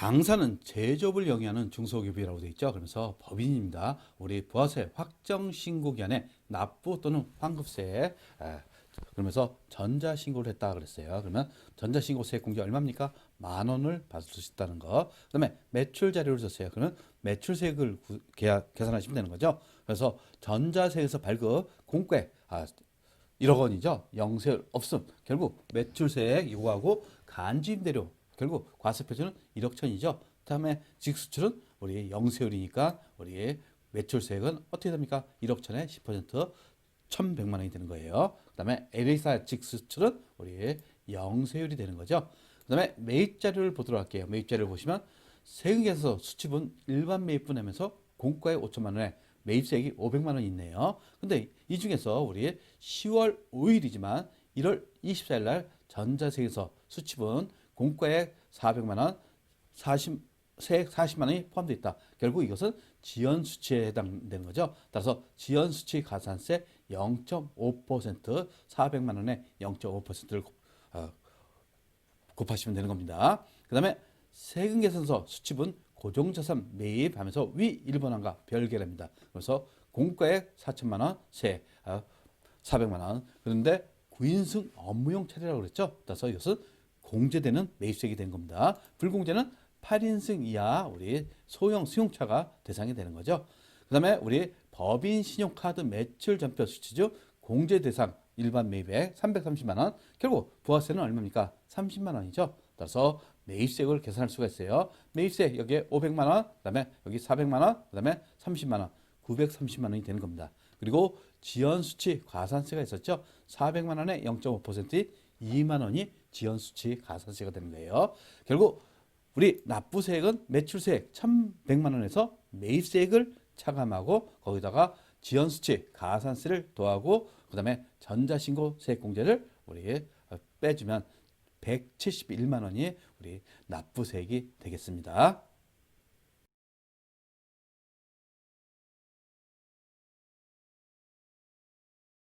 당사는 제조업을 영위하는 중소기업이라고 되어 있죠. 그러면서 법인입니다. 우리 부가세 확정 신고 기한에 납부 또는 환급세 에, 그러면서 전자 신고를 했다 그랬어요. 그러면 전자 신고세 공제 얼마입니까? 만 원을 받을 수 있다는 거. 그다음에 매출 자료를 줬어요. 그러면 매출세액을 구- 계약, 계산하시면 되는 거죠. 그래서 전자세에서 발급 공과에 아, 1억 원이죠. 영세 없음. 결국 매출세액 이거하고 간주임대료 결국 과세표준은 1억 천이죠. 그다음에 직수출은 우리 영세율이니까 우리 매출세액은 어떻게 됩니까? 1억 천에 10% 1,100만 원이 되는 거예요. 그 다음에 LA4 직수출은 우리 영세율이 되는 거죠. 그 다음에 매입 자료를 보도록 할게요. 매입 자료를 보시면 세금에서 수치분 일반 매입분 하면서 공과에 5천만 원에 매입세액이 500만 원이 있네요. 근데 이 중에서 우리 10월 5일이지만 1월 24일 날 전자세에서 수치분 공과액 400만 원, 40 세액 40만 원이 포함되어 있다. 결국 이것은 지연 수치에 해당되는 거죠. 따라서 지연 수치 가산세 0.5% 400만 원에 0.5%를 어, 곱하시면 되는 겁니다. 그 다음에 세금 계산서 수치분 고정자산 매입하면서 위 1번항과 별개랍니다. 그래서 공과액 4천만 원, 세 아, 400만 원. 그런데 구인승 업무용 차례라고 그랬죠. 따라서 이것은 공제되는 매입세액이 된 겁니다. 불공제는 8인승 이하 우리 소형 승용차가 대상이 되는 거죠. 그 다음에 우리 법인 신용카드 매출 전표 수치주 공제 대상 일반 매입액 330만 원. 결국 부가세는 얼마입니까? 30만 원이죠. 따라서 매입세액을 계산할 수가 있어요. 매입세 여기에 500만 원, 그다음에 여기 400만 원, 그다음에 30만 원, 930만 원이 되는 겁니다. 그리고 지연 수치 가산세가 있었죠. 400만 원에 0.5% 2만 원이 지연 수치 가산세가 되는 거예요. 결국 우리 납부세액은 매출세액 1,100만 원에서 매입세액을 차감하고 거기다가 지연 수치 가산세를 더하고 그다음에 전자신고 세액공제를 우리 어, 빼주면 171만 원이 우리 납부세액이 되겠습니다.